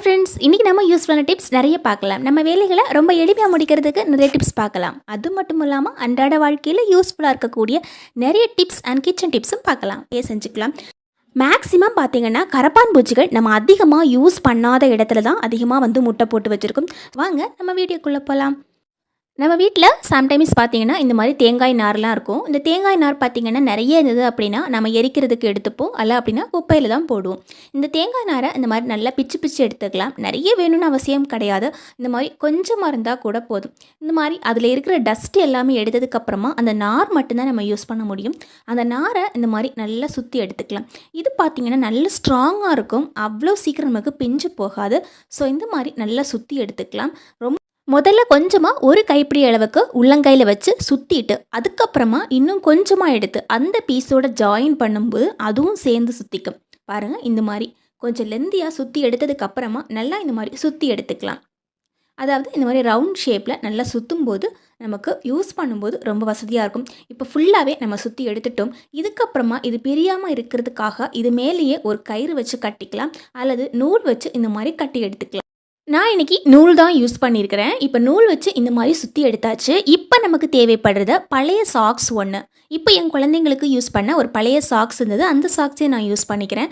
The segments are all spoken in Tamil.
ஹாய் ஃப்ரெண்ட்ஸ் இன்றைக்கி நம்ம யூஸ்ஃபுல்லான டிப்ஸ் நிறைய பார்க்கலாம். நம்ம வேலைகளை ரொம்ப எளிமையாக முடிக்கிறதுக்கு நிறைய டிப்ஸ் பார்க்கலாம். அது மட்டும் இல்லாமல் அன்றாட வாழ்க்கையில் யூஸ்ஃபுல்லாக இருக்கக்கூடிய நிறைய டிப்ஸ் அண்ட் கிச்சன் டிப்ஸும் பார்க்கலாம். ஏ செஞ்சுக்கலாம். மேக்ஸிமம் பார்த்தீங்கன்னா கரப்பான் பூச்சிகள் நம்ம அதிகமாக யூஸ் பண்ணாத இடத்துல தான் அதிகமாக வந்து முட்டை போட்டு வச்சுருக்கோம். வாங்க நம்ம வீடியோக்குள்ளே போகலாம் நம்ம வீட்டில் சம்டைம்ஸ் பார்த்தீங்கன்னா இந்த மாதிரி தேங்காய் நார்லாம் இருக்கும். இந்த தேங்காய் நார் பார்த்தீங்கன்னா நிறைய இருந்தது அப்படின்னா நம்ம எரிக்கிறதுக்கு எடுத்துப்போம். அல்ல அப்படின்னா குப்பையில் தான் போடுவோம். இந்த தேங்காய் நாரை இந்த மாதிரி நல்லா பிச்சு பிச்சு எடுத்துக்கலாம். நிறைய வேணும்னு அவசியம் கிடையாது. இந்த மாதிரி கொஞ்சமாக இருந்தால் கூட போதும். இந்த மாதிரி அதில் இருக்கிற டஸ்ட் எல்லாமே எடுத்ததுக்கப்புறமா அந்த நார் மட்டும்தான் நம்ம யூஸ் பண்ண முடியும். அந்த நாரை இந்த மாதிரி நல்லா சுற்றி எடுத்துக்கலாம். இது பார்த்திங்கன்னா நல்ல ஸ்ட்ராங்காக இருக்கும். அவ்வளோ சீக்கிரம் நமக்கு பிஞ்சு போகாது. ஸோ இந்த மாதிரி நல்லா சுற்றி எடுத்துக்கலாம். ரொம்ப முதல்ல கொஞ்சமாக ஒரு கைப்பிடி அளவுக்கு உள்ளங்கையில் வச்சு சுற்றிட்டு அதுக்கப்புறமா இன்னும் கொஞ்சமாக எடுத்து அந்த பீஸோட ஜாயின் பண்ணும்போது அதுவும் சேர்ந்து சுற்றிக்கும் பாருங்கள் இந்த மாதிரி. கொஞ்சம் லெந்தியாக சுற்றி எடுத்ததுக்கப்புறமா நல்லா இந்த மாதிரி சுற்றி எடுத்துக்கலாம். அதாவது இந்த மாதிரி ரவுண்ட் ஷேப்பில் நல்லா சுற்றும் போது நமக்கு யூஸ் பண்ணும்போது ரொம்ப வசதியாக இருக்கும். இப்போ ஃபுல்லாகவே நம்ம சுற்றி எடுத்துட்டோம். இதுக்கப்புறமா இது பிரியாமல் இருக்கிறதுக்காக இது மேலேயே ஒரு கயிறு வச்சு கட்டிக்கலாம். அல்லது நூல் வச்சு இந்த மாதிரி கட்டி எடுத்துக்கலாம். நான் இன்னைக்கு நூல் தான் யூஸ் பண்ணியிருக்கிறேன் இப்போ நூல் வச்சு இந்த மாதிரி சுற்றி எடுத்தாச்சு. இப்போ நமக்கு தேவைப்படுறது பழைய சாக்ஸ் ஒன்று இப்போ என் குழந்தைங்களுக்கு யூஸ் பண்ண ஒரு பழைய சாக்ஸ் இருந்தது. அந்த சாக்ஸே நான் யூஸ் பண்ணிக்கிறேன்.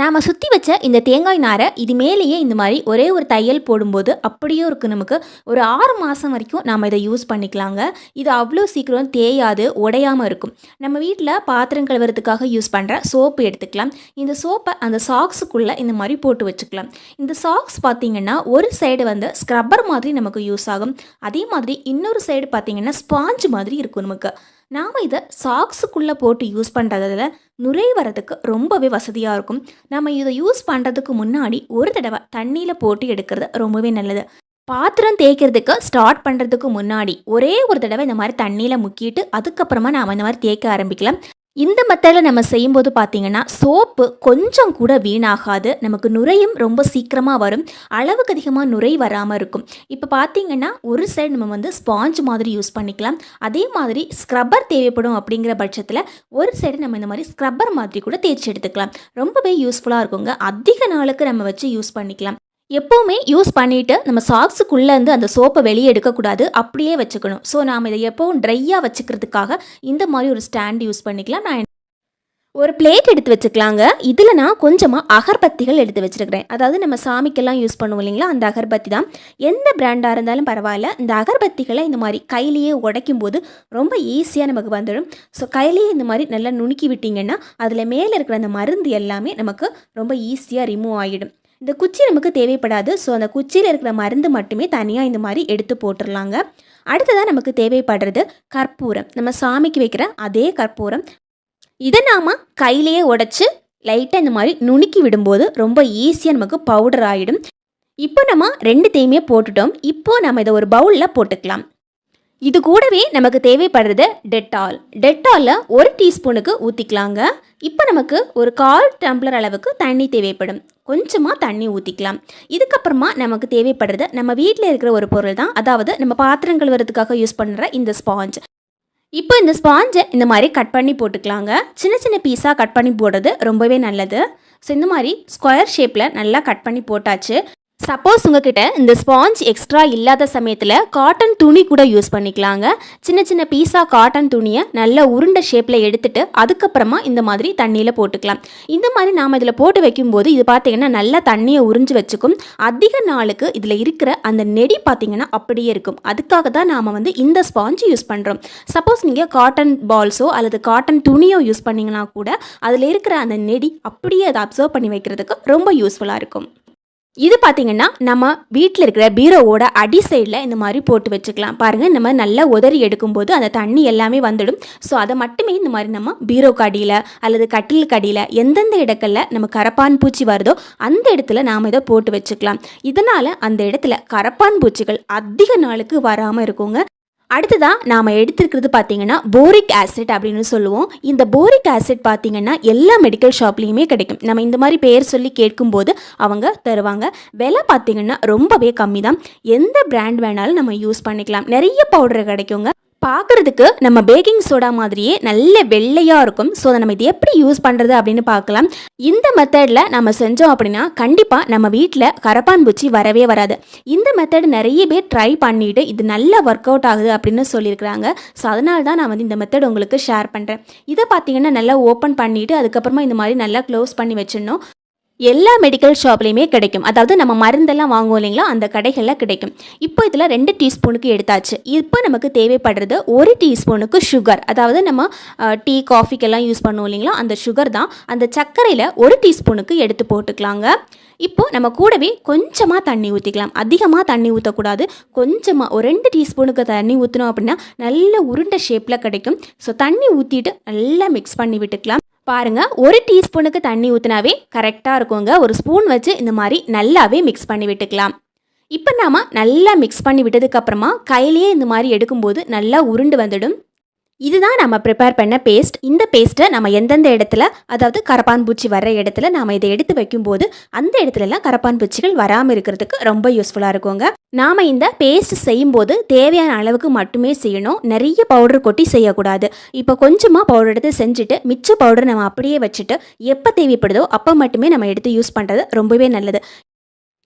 நாம் சுற்றி வச்ச இந்த தேங்காய் நாரை இது மேலேயே இந்த மாதிரி ஒரே ஒரு தையல் போடும்போது அப்படியே இருக்குது நமக்கு. ஒரு ஆறு மாதம் வரைக்கும் நாம் இதை யூஸ் பண்ணிக்கலாங்க. இது அவ்வளோ சீக்கிரம் தேயாது உடையாமல் இருக்கும். நம்ம வீட்டில் பாத்திரம் கழுவுறதுக்காக யூஸ் பண்ணுற சோப்பு எடுத்துக்கலாம். இந்த சோப்பை அந்த சாக்ஸுக்குள்ளே இந்த மாதிரி போட்டு வச்சுக்கலாம். இந்த சாக்ஸ் பார்த்திங்கன்னா ஒரு சைடு வந்து ஸ்க்ரப்பர் மாதிரி நமக்கு யூஸ் ஆகும். அதே மாதிரி இன்னொரு சைடு பார்த்திங்கன்னா ஸ்பாஞ்ச் மாதிரி இருக்கும் நமக்கு. நாம் இதை சாக்ஸுக்குள்ளே போட்டு யூஸ் பண்ணுறதுல நுரை வரதுக்கு ரொம்பவே வசதியாக இருக்கும். நம்ம இதை யூஸ் பண்ணுறதுக்கு முன்னாடி ஒரு தடவை தண்ணியில் போட்டு எடுக்கிறது ரொம்பவே நல்லது. பாத்திரம் தேய்க்கிறதுக்கு ஸ்டார்ட் பண்ணுறதுக்கு முன்னாடி ஒரே ஒரு தடவை இந்த மாதிரி தண்ணியில் முக்கிட்டு அதுக்கப்புறமா நாம் இந்த மாதிரி தேய்க்க ஆரம்பிக்கலாம். இந்த மெத்தடில் நம்ம செய்யும்போது பார்த்தீங்கன்னா சோப்பு கொஞ்சம் கூட வீணாகாது. நமக்கு நுரையும் ரொம்ப சீக்கிரமாக வரும். அளவுக்கு அதிகமாக நுரை வராமல் இருக்கும். இப்போ பார்த்தீங்கன்னா ஒரு சைடு நம்ம வந்து ஸ்பாஞ்ச் மாதிரி யூஸ் பண்ணிக்கலாம். அதே மாதிரி ஸ்க்ரப்பர் தேவைப்படும் அப்படிங்கிற பட்சத்தில் ஒரு சைடு நம்ம இந்த மாதிரி ஸ்க்ரப்பர் மாதிரி கூட தேய்ச்சி எடுத்துக்கலாம். ரொம்பவே யூஸ்ஃபுல்லாக இருக்குங்க. அதிக நாளுக்கு நம்ம வச்சு யூஸ் பண்ணிக்கலாம். எப்போவுமே யூஸ் பண்ணிவிட்டு நம்ம சாக்ஸுக்குள்ளேருந்து அந்த சோப்பை வெளியே எடுக்கக்கூடாது அப்படியே வச்சுக்கணும். ஸோ நாம் இதை எப்போவும் ட்ரையாக வச்சுக்கிறதுக்காக இந்த மாதிரி ஒரு ஸ்டாண்ட் யூஸ் பண்ணிக்கலாம். நான் ஒரு பிளேட் எடுத்து வச்சுக்கலாங்க. இதில் நான் கொஞ்சமாக அகர்பத்திகள் எடுத்து வச்சுருக்கிறேன். அதாவது நம்ம சாமிக்கெல்லாம் யூஸ் பண்ணுவோம் இல்லைங்களா? அந்த அகர்பத்தி தான். எந்த பிராண்டாக இருந்தாலும் பரவாயில்ல. இந்த அகர்பத்திகளை இந்த மாதிரி கையிலேயே உடைக்கும் போது ரொம்ப ஈஸியாக நமக்கு வந்துடும். ஸோ கையிலேயே இந்த மாதிரி நல்லா நுணுக்கி விட்டிங்கன்னா அதில் மேலே இருக்கிற அந்த மருந்து எல்லாமே நமக்கு ரொம்ப ஈஸியாக ரிமூவ் ஆகிடும் இந்த குச்சி நமக்கு தேவைப்படாது. ஸோ அந்த குச்சியில் இருக்கிற மருந்து மட்டுமே தனியாக இந்த மாதிரி எடுத்து போட்டுடலாங்க அடுத்ததாக நமக்கு தேவைப்படுறது கற்பூரம். நம்ம சாமிக்கு வைக்கிற அதே கற்பூரம். இதை நாம் கையிலேயே உடச்சி லைட்டாக இந்த மாதிரி நுணுக்கி விடும்போது ரொம்ப ஈஸியாக நமக்கு பவுடர் ஆகிடும் இப்போ நம்ம ரெண்டு தேயுமே போட்டுட்டோம். இப்போ நம்ம இதை ஒரு பவுலில் போட்டுக்கலாம். இது கூடவே நமக்கு தேவைப்படுறது டெட்டால் டெட்டாலில் ஒரு டீஸ்பூனுக்கு ஊற்றிக்கலாங்க இப்போ நமக்கு ஒரு கால் டம்ளர் அளவுக்கு தண்ணி தேவைப்படும். கொஞ்சமாக தண்ணி ஊற்றிக்கலாம் இதுக்கப்புறமா நமக்கு தேவைப்படுறது நம்ம வீட்டில் இருக்கிற ஒரு பொருள் தான். அதாவது நம்ம பாத்திரம் கழுவுறதுக்காக யூஸ் பண்ணுற இந்த ஸ்பாஞ்ச் இப்போ இந்த ஸ்பாஞ்சை இந்த மாதிரி கட் பண்ணி போட்டுக்கலாங்க. சின்ன சின்ன பீஸாக கட் பண்ணி போடுறது ரொம்பவே நல்லது. ஸோ இந்த மாதிரி ஸ்கொயர் ஷேப்பில் நல்லா கட் பண்ணி போட்டாச்சு. சப்போஸ் உங்ககிட்ட இந்த ஸ்பாஞ்ச் எக்ஸ்ட்ரா இல்லாத சமயத்தில் காட்டன் துணி கூட யூஸ் பண்ணிக்கலாங்க. சின்ன சின்ன பீஸாக காட்டன் துணியை நல்ல உருண்டை ஷேப்பில் எடுத்துட்டு அதுக்கப்புறமா இந்த மாதிரி தண்ணியில் போட்டுக்கலாம். இந்த மாதிரி நாம் இதில் போட்டு வைக்கும்போது இது பார்த்திங்கன்னா நல்லா தண்ணியை உறிஞ்சு வச்சுக்கும். அதிக நாளுக்கு இதில் இருக்கிற அந்த நெடி பார்த்தீங்கன்னா அப்படியே இருக்கும். அதுக்காக தான் நாம் வந்து இந்த ஸ்பாஞ்ச் யூஸ் பண்ணுறோம் சப்போஸ் நீங்கள் காட்டன் பால்ஸோ அல்லது காட்டன் துணியோ யூஸ் பண்ணிங்கன்னா கூட அதில் இருக்கிற அந்த நெடி அப்படியே அதை அப்சர்வ் பண்ணி வைக்கிறதுக்கு ரொம்ப யூஸ்ஃபுல்லாக இருக்கும். இது பார்த்தீங்கன்னா நம்ம வீட்டில் இருக்கிற பீரோவோட அடி சைடில் இந்த மாதிரி போட்டு வச்சுக்கலாம். பாருங்கள் இந்த மாதிரி நல்லா உதறி எடுக்கும்போது அந்த தண்ணி எல்லாமே வந்துடும். ஸோ அதை மட்டுமே இந்த மாதிரி நம்ம பீரோ கடியில் அல்லது கட்டில் கடியில் எந்தெந்த இடங்களில் நம்ம கரப்பான் பூச்சி வருதோ அந்த இடத்துல நாம் இதை போட்டு வச்சுக்கலாம். இதனால் அந்த இடத்துல கரப்பான் பூச்சிகள் அதிக நாளுக்கு வராமல் இருக்குங்க. அடுத்ததாக நாம் எடுத்துருக்கிறது பார்த்தீங்கன்னா போரிக் ஆசிட் அப்படின்னு சொல்லுவோம். இந்த போரிக் ஆசிட் பார்த்தீங்கன்னா எல்லா மெடிக்கல் ஷாப்லேயுமே கிடைக்கும். நம்ம இந்த மாதிரி பேர் சொல்லி கேட்கும்போது அவங்க தருவாங்க. விலை பார்த்தீங்கன்னா ரொம்பவே கம்மி தான் எந்த பிராண்ட் வேணாலும் நம்ம யூஸ் பண்ணிக்கலாம். நிறைய பவுடர் கிடைக்குங்க. பார்க்குறதுக்கு நம்ம பேக்கிங் சோடா மாதிரியே நல்ல வெள்ளையாக இருக்கும். ஸோ அதை நம்ம இது எப்படி யூஸ் பண்ணுறது அப்படின்னு பார்க்கலாம். இந்த மெத்தடில் நம்ம செஞ்சோம் அப்படின்னா கண்டிப்பாக நம்ம வீட்டில் கரப்பான் பூச்சி வரவே வராது. இந்த மெத்தட் நிறைய பேர் ட்ரை பண்ணிவிட்டு இது நல்லா ஒர்க் அவுட் ஆகுது அப்படின்னு சொல்லியிருக்கிறாங்க. ஸோ அதனால தான் நான் வந்து இந்த மெத்தட் உங்களுக்கு ஷேர் பண்ணுறேன் இதை பார்த்தீங்கன்னா நல்லா ஓப்பன் பண்ணிவிட்டு அதுக்கப்புறமா இந்த மாதிரி நல்லா க்ளோஸ் பண்ணி வச்சிடணும். எல்லா மெடிக்கல் ஷாப்லேயுமே கிடைக்கும். அதாவது நம்ம மருந்தெல்லாம் வாங்குவோம் இல்லைங்களா? அந்த கடைகளில் கிடைக்கும். இப்போ இதில் ரெண்டு டீஸ்பூனுக்கு எடுத்தாச்சு. இப்போ நமக்கு தேவைப்படுறது ஒரு டீஸ்பூனுக்கு சுகர் அதாவது நம்ம டீ காஃபிக்கெல்லாம் யூஸ் பண்ணுவோம் இல்லைங்களா? அந்த சுகர் தான். அந்த சர்க்கரையில் ஒரு டீஸ்பூனுக்கு எடுத்து போட்டுக்கலாங்க. இப்போ நம்ம கூடவே கொஞ்சமாக தண்ணி ஊற்றிக்கலாம் அதிகமாக தண்ணி ஊற்றக்கூடாது கொஞ்சமாக ஒரு ரெண்டு டீஸ்பூனுக்கு தண்ணி ஊற்றினோம் அப்படின்னா நல்ல உருண்டை ஷேப்பில் கிடைக்கும். ஸோ தண்ணி ஊற்றிட்டு நல்லா மிக்ஸ் பண்ணி விட்டுக்கலாம். பாருங்கள் ஒரு டீஸ்பூனுக்கு தண்ணி ஊற்றினாவே கரெக்டாக இருக்குங்க. ஒரு ஸ்பூன் வச்சு இந்த மாதிரி நல்லாவே மிக்ஸ் பண்ணி விட்டுக்கலாம். இப்போ நாம் நல்லா மிக்ஸ் பண்ணி விட்டதுக்கப்புறமா கையிலேயே இந்த மாதிரி எடுக்கும்போது நல்லா உருண்டு வந்துடும். இதுதான் நம்ம ப்ரிப்பேர் பண்ண பேஸ்ட் இந்த பேஸ்ட்டை நம்ம எந்தெந்த இடத்துல அதாவது கரப்பான் பூச்சி வர்ற இடத்துல நாம் இதை எடுத்து வைக்கும்போது அந்த இடத்துலலாம் கரப்பான் பூச்சிகள் வராமல் இருக்கிறதுக்கு ரொம்ப யூஸ்ஃபுல்லாக இருக்குங்க. நாம் இந்த பேஸ்ட் செய்யும்போது தேவையான அளவுக்கு மட்டுமே செய்யணும். நிறைய பவுடர் கொட்டி செய்யக்கூடாது. இப்போ கொஞ்சமாக பவுடர் எடுத்து செஞ்சுட்டு மிச்ச பவுடர் நம்ம அப்படியே வச்சுட்டு எப்போ தேவைப்படுதோ அப்போ மட்டுமே நம்ம எடுத்து யூஸ் பண்ணுறது ரொம்பவே நல்லது.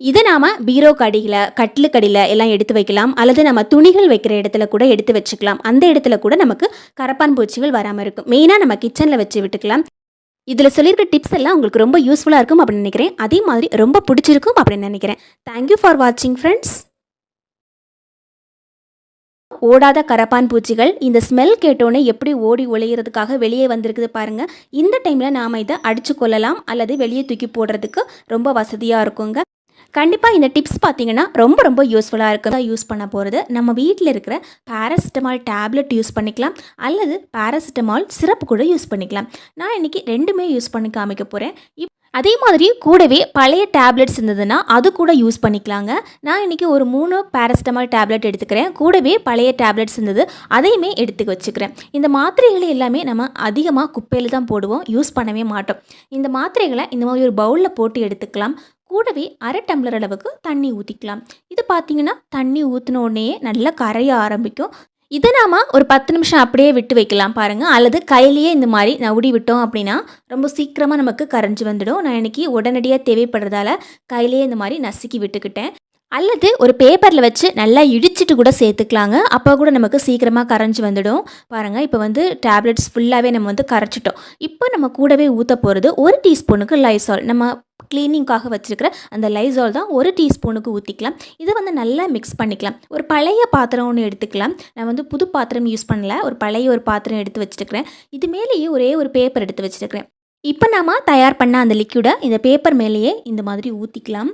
இதை நாம் பீரோ கடியில் கட்டிலுக்கடியில் எல்லாம் எடுத்து வைக்கலாம். அல்லது நம்ம துணிகள் வைக்கிற இடத்துல கூட எடுத்து வச்சுக்கலாம். அந்த இடத்துல கூட நமக்கு கரப்பான் பூச்சிகள் வராமல் இருக்கும். மெயினாக நம்ம கிச்சனில் வச்சு விட்டுக்கலாம். இதில் சொல்லியிருக்க டிப்ஸ் எல்லாம் உங்களுக்கு ரொம்ப யூஸ்ஃபுல்லாக இருக்கும் அப்படின்னு நினைக்கிறேன். அதே மாதிரி ரொம்ப பிடிச்சிருக்கும் அப்படின்னு நினைக்கிறேன். தேங்க்யூ ஃபார் வாட்சிங் ஃப்ரெண்ட்ஸ் ஓடாத கரப்பான் பூச்சிகள் இந்த ஸ்மெல் கேட்டோன்னே எப்படி ஓடி ஒளியறதுக்காக வெளியே வந்திருக்குது பாருங்கள் இந்த டைமில் நாம் இதை அடித்து கொள்ளலாம் அல்லது வெளியே தூக்கி போடுறதுக்கு ரொம்ப வசதியாக இருக்குங்க. கண்டிப்பாக இந்த டிப்ஸ் பார்த்தீங்கன்னா ரொம்ப ரொம்ப யூஸ்ஃபுல்லாக இருக்கும் யூஸ் பண்ண போகிறது நம்ம வீட்டில் இருக்கிற பேராசிட்டமால் டேப்லெட் யூஸ் பண்ணிக்கலாம். அல்லது பேராசிட்டமால் சிரப் கூட யூஸ் பண்ணிக்கலாம். நான் இன்றைக்கி ரெண்டுமே யூஸ் பண்ணி காமிக்க போகிறேன் அதே மாதிரி கூடவே பழைய டேப்லெட்ஸ் இருந்ததுன்னா அது கூட யூஸ் பண்ணிக்கலாங்க. நான் இன்றைக்கி ஒரு மூணு பேராசிட்டமால் டேப்லெட் எடுத்துக்கிறேன். கூடவே பழைய டேப்லெட்ஸ் இருந்தது அதையுமே எடுத்து வச்சுக்கிறேன். இந்த மாத்திரைகளை எல்லாமே நம்ம அதிகமாக குப்பையில் தான் போடுவோம். யூஸ் பண்ணவே மாட்டோம். இந்த மாத்திரைகளை இந்த மாதிரி ஒரு பவுலில் போட்டு எடுத்துக்கலாம். கூடவே அரை டம்ளர் அளவுக்கு தண்ணி ஊற்றிக்கலாம் இது பார்த்திங்கன்னா தண்ணி ஊற்றின உடனே நல்லா கரைய ஆரம்பிக்கும். இதை நாம ஒரு பத்து நிமிஷம் அப்படியே விட்டு வைக்கலாம் பாருங்கள் அல்லது கையிலேயே இந்த மாதிரி நவுடி விட்டோம் அப்படின்னா ரொம்ப சீக்கிரமாக நமக்கு கரைஞ்சி வந்துடும். நான் இன்னைக்கு உடனடியாக தேவைப்படுறதால கையிலேயே இந்த மாதிரி நசுக்கி விட்டுக்கிட்டேன். அல்லது ஒரு பேப்பரில் வச்சு நல்லா இடிச்சிட்டு கூட சேர்த்துக்கலாங்க. அப்போ கூட நமக்கு சீக்கிரமாக கரைஞ்சி வந்துடும். பாருங்கள் இப்போ வந்து டேப்லெட்ஸ் ஃபுல்லாகவே நம்ம வந்து கரைச்சிட்டோம். இப்போ நம்ம கூடவே ஊற்ற போகிறது ஒரு டீஸ்பூனுக்கு லைசால் நம்ம க்ளீனிங்காக வச்சுருக்கிற அந்த லைசால் தான் ஒரு டீஸ்பூனுக்கு ஊற்றிக்கலாம் இதை வந்து நல்லா மிக்ஸ் பண்ணிக்கலாம். ஒரு பழைய பாத்திரம் ஒன்று எடுத்துக்கலாம். நான் வந்து புது பாத்திரம் யூஸ் பண்ணல. ஒரு பழைய ஒரு பாத்திரம் எடுத்து வச்சுருக்கிறேன். இது மேலேயே ஒரே ஒரு பேப்பர் எடுத்து வச்சுருக்கிறேன். இப்போ நாம் தயார் பண்ண அந்த லிக்யூடை இந்த பேப்பர் மேலேயே இந்த மாதிரி ஊற்றிக்கலாம்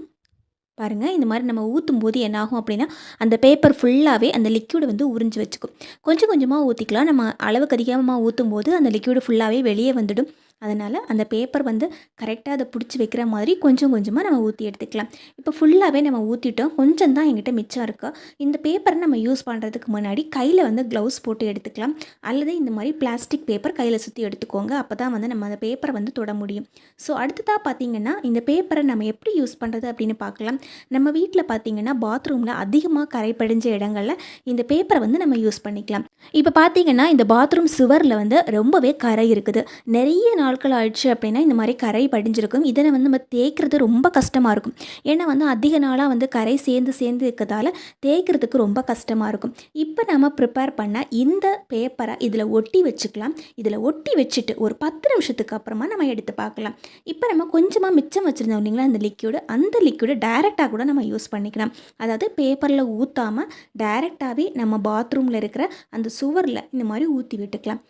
பாருங்கள் இந்த மாதிரி நம்ம ஊற்றும் போது என்னாகும் அப்படின்னா அந்த பேப்பர் ஃபுல்லாகவே அந்த லிக்யூடை வந்து உறிஞ்சி வச்சுக்கும். கொஞ்சம் கொஞ்சமாக ஊற்றிக்கலாம் நம்ம அளவுக்கு அதிகமாக ஊற்றும் போது அந்த லிக்யூடு ஃபுல்லாகவே வெளியே வந்துடும். அதனால் அந்த பேப்பர் வந்து கரெக்டாக அதை பிடிச்சி வைக்கிற மாதிரி கொஞ்சம் கொஞ்சமாக நம்ம ஊற்றி எடுத்துக்கலாம். இப்போ ஃபுல்லாகவே நம்ம ஊற்றிட்டோம் கொஞ்சம் தான் எங்கிட்ட மிச்சம் இருக்குது இந்த பேப்பரை நம்ம யூஸ் பண்ணுறதுக்கு முன்னாடி கையில் வந்து க்ளவுஸ் போட்டு எடுத்துக்கலாம். அல்லது இந்த மாதிரி பிளாஸ்டிக் பேப்பர் கையில் சுற்றி எடுத்துக்கோங்க. அப்போ தான் வந்து நம்ம அந்த பேப்பரை வந்து தொட முடியும். ஸோ அடுத்ததாக பார்த்தீங்கன்னா இந்த பேப்பரை நம்ம எப்படி யூஸ் பண்ணுறது அப்படின்னு பார்க்கலாம் நம்ம வீட்டில் பார்த்தீங்கன்னா பாத்ரூமில் அதிகமாக கரை படிஞ்ச இடங்களில் இந்த பேப்பரை வந்து நம்ம யூஸ் பண்ணிக்கலாம். இப்போ பார்த்தீங்கன்னா இந்த பாத்ரூம் சுவரில் வந்து ரொம்பவே கரை இருக்குது. நிறைய நாள் நாட்கள் ஆயிடுச்சு அப்படின்னா இந்த மாதிரி கரை படிஞ்சிருக்கும். இதனை வந்து நம்ம தேய்க்கிறது ரொம்ப கஷ்டமாக இருக்கும். ஏன்னா வந்து அதிக நாளாக வந்து கரை சேர்ந்து சேர்ந்து இருக்கிறதால தேய்க்கிறதுக்கு ரொம்ப கஷ்டமாக இருக்கும். இப்போ நம்ம ப்ரிப்பேர் பண்ண இந்த பேப்பரை இதில் ஒட்டி வச்சுக்கலாம். இதில் ஒட்டி வச்சுட்டு ஒரு பத்து நிமிஷத்துக்கு அப்புறமா நம்ம எடுத்து பார்க்கலாம். இப்போ நம்ம கொஞ்சமாக மிச்சம் வச்சுருந்தோம் இல்லைங்களா அந்த லிக்யூடு அந்த லிக்யூடு டைரெக்டாக கூட நம்ம யூஸ் பண்ணிக்கலாம். அதாவது பேப்பரில் ஊற்றாமல் டைரெக்டாகவே நம்ம பாத்ரூமில் இருக்கிற அந்த சுவரில் இந்த மாதிரி ஊற்றி விட்டுக்கலாம்.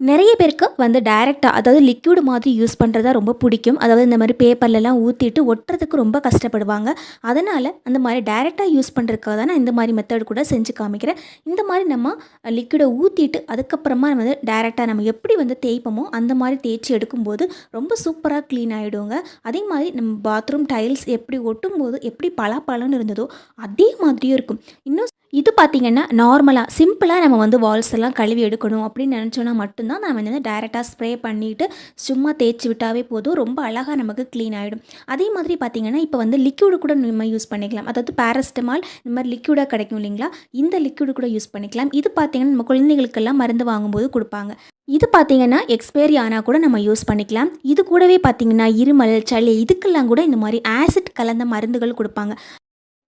நிறைய பேருக்கு வந்து டைரெக்டாக அதாவது லிக்யூடு மாதிரி யூஸ் பண்ணுறதா ரொம்ப பிடிக்கும். அதாவது இந்த மாதிரி பேப்பர்லலாம் ஊற்றிட்டு ஒட்டுறதுக்கு ரொம்ப கஷ்டப்படுவாங்க. அதனால் அந்த மாதிரி டைரெக்டாக யூஸ் பண்ணுறதுக்காக தான் நான் இந்த மாதிரி மெத்தட் கூட செஞ்சு காமிக்கிறேன். இந்த மாதிரி நம்ம லிக்விடை ஊற்றிட்டு அதுக்கப்புறமா வந்து டைரெக்டாக நம்ம எப்படி வந்து தேய்ப்போமோ அந்த மாதிரி தேய்ச்சி எடுக்கும்போது ரொம்ப சூப்பராக க்ளீன் ஆகிடுவோங்க அதே மாதிரி நம்ம பாத்ரூம் டைல்ஸ் எப்படி ஒட்டும் போது எப்படி பலாப்பழம்னு இருந்ததோ அதே மாதிரியும் இருக்கும். இன்னும் இது பார்த்திங்கன்னா நார்மலாக சிம்பிளாக நம்ம வந்து வால்ஸ் எல்லாம் கழுவி எடுக்கணும் அப்படின்னு நினச்சோன்னா மட்டும்தான் நம்ம வந்து டைரெக்டாக ஸ்ப்ரே பண்ணிவிட்டு சும்மா தேய்ச்சி விட்டாவே போதும். ரொம்ப அழகாக நமக்கு க்ளீன் ஆகிடும் அதே மாதிரி பார்த்திங்கன்னா இப்போ வந்து லிக்யூடு கூட நம்ம யூஸ் பண்ணிக்கலாம். அதாவது பேரஸ்டமால் இந்த மாதிரி லிக்யூடாக கிடைக்கும் இல்லைங்களா? இந்த லிக்யூடு கூட யூஸ் பண்ணிக்கலாம். இது பார்த்திங்கன்னா நம்ம குழந்தைகளுக்கெல்லாம் மருந்து வாங்கும்போது கொடுப்பாங்க. இது பார்த்திங்கன்னா எக்ஸ்பைரி ஆனால் கூட நம்ம யூஸ் பண்ணிக்கலாம். இது கூடவே பார்த்தீங்கன்னா இருமல் சளி இதுக்கெல்லாம் கூட இந்த மாதிரி ஆசிட் கலந்த மருந்துகள் கொடுப்பாங்க.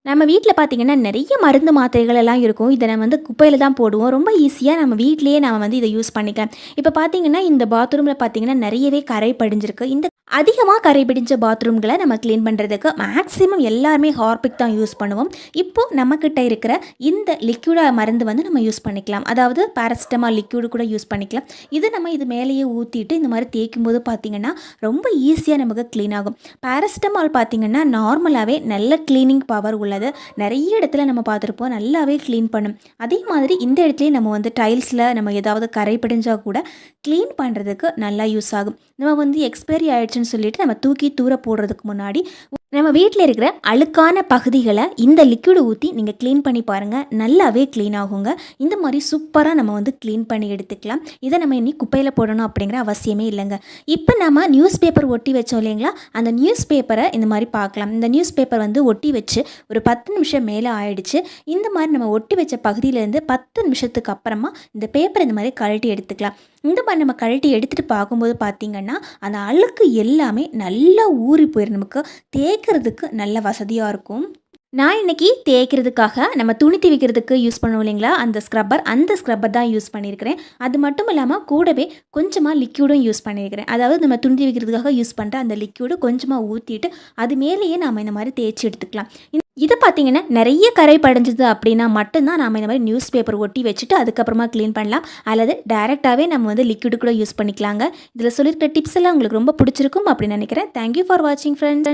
நம்ம வீட்டில் பார்த்தீங்கன்னா நிறைய மருந்து மாத்திரைகள் எல்லாம் இருக்கும். இதை நம்ம வந்து குப்பையில் தான் போடுவோம். ரொம்ப ஈஸியாக நம்ம வீட்லேயே நம்ம வந்து இதை யூஸ் பண்ணிக்கலாம். இப்போ பார்த்திங்கன்னா இந்த பாத்ரூமில் பார்த்திங்கன்னா நிறையவே கரை படிஞ்சிருக்கு. இந்த அதிகமாக கரை பிடிஞ்ச பாத்ரூம்களை நம்ம க்ளீன் பண்ணுறதுக்கு மேக்ஸிமம் எல்லாருமே ஹார்பிக் தான் யூஸ் பண்ணுவோம். இப்போது நம்மக்கிட்ட இருக்கிற இந்த லிக்யூடாக மருந்து வந்து நம்ம யூஸ் பண்ணிக்கலாம். அதாவது பேரசிட்டமால் லிக்யூடு கூட யூஸ் பண்ணிக்கலாம். இது நம்ம இது மேலேயே ஊற்றிட்டு இந்த மாதிரி தேய்க்கும் போது பார்த்திங்கன்னா ரொம்ப ஈஸியாக நமக்கு க்ளீன் ஆகும். பேரசிட்டமால் பார்த்தீங்கன்னா நார்மலாகவே நல்ல க்ளீனிங் பவர் உள்ளது. நிறைய இடத்துல நம்ம பார்த்துருப்போம் நல்லாவே க்ளீன் பண்ணும். அதே மாதிரி இந்த இடத்துலையும் நம்ம வந்து டைல்ஸில் நம்ம ஏதாவது கரை பிடிஞ்சால் கூட க்ளீன் பண்ணுறதுக்கு நல்லா யூஸ் ஆகும். நம்ம வந்து எக்ஸ்பைரி ஆச்சுன்னு சொல்லிட்டு நம்ம தூக்கி தூர போடுறதுக்கு முன்னாடி நம்ம வீட்டில் இருக்கிற அழுக்கான பகுதிகளை இந்த லிக்விட் ஊற்றி நீங்கள் க்ளீன் பண்ணி பாருங்கள் நல்லாவே க்ளீன் ஆகுங்க. இந்த மாதிரி சூப்பராக நம்ம வந்து க்ளீன் பண்ணி எடுத்துக்கலாம். இதை நம்ம இனி குப்பையில் போடணும் அப்படிங்கிற அவசியமே இல்லைங்க. இப்போ நம்ம நியூஸ் பேப்பர் ஒட்டி வச்சோம் இல்லைங்களா? அந்த நியூஸ் பேப்பரை இந்த மாதிரி பார்க்கலாம். இந்த நியூஸ் பேப்பர் வந்து ஒட்டி வச்சு ஒரு பத்து நிமிஷம் மேலே ஆயிடுச்சு. இந்த மாதிரி நம்ம ஒட்டி வச்ச பகுதியிலேருந்து பத்து நிமிஷத்துக்கு அப்புறமா இந்த பேப்பர் இந்த மாதிரி கழட்டி எடுத்துக்கலாம். இந்த மாதிரி நம்ம கழட்டி எடுத்துகிட்டு பார்க்கும்போது பார்த்திங்கன்னா அந்த அழுக்கு எல்லாமே நல்லா ஊறி போயிடும் நமக்கு தேய்க்கிறதுக்கு நல்ல வசதியாக இருக்கும். நான் இன்னைக்கு தேய்க்கிறதுக்காக நம்ம துணி துவைக்கிறதுக்கு யூஸ் பண்ணுவோம் இல்லைங்களா? அந்த ஸ்க்ரப்பர் அந்த ஸ்க்ரப்பர் தான் யூஸ் பண்ணியிருக்கிறேன். அது மட்டும் இல்லாமல் கூடவே கொஞ்சமாக லிக்யூடும் யூஸ் பண்ணியிருக்கிறேன். அதாவது நம்ம துணி துவைக்கிறதுக்காக யூஸ் பண்ணுற அந்த லிக்யூடு கொஞ்சமாக ஊற்றிட்டு அது மேலேயே நாம் இந்த மாதிரி தேய்ச்சி எடுத்துக்கலாம். இது பார்த்தீங்கன்னா நிறைய கரை படைஞ்சது அப்படின்னா மட்டும்தான் நாம் இந்த மாதிரி நியூஸ் பேப்பர் ஒட்டி வச்சுட்டு அதுக்கப்புறமா க்ளீன் பண்ணலாம். அல்லது டேரெக்டாகவே நம்ம வந்து லிக்விடு கூட யூஸ் பண்ணிக்கலாங்க. இதில் சொல்லியிருக்கிற டிப்ஸ் எல்லாம் உங்களுக்கு ரொம்ப பிடிச்சிருக்கும் அப்படின்னு நினைக்கிறேன். தேங்க்யூ ஃபார் வாட்சிங் ஃப்ரெண்ட்ஸ்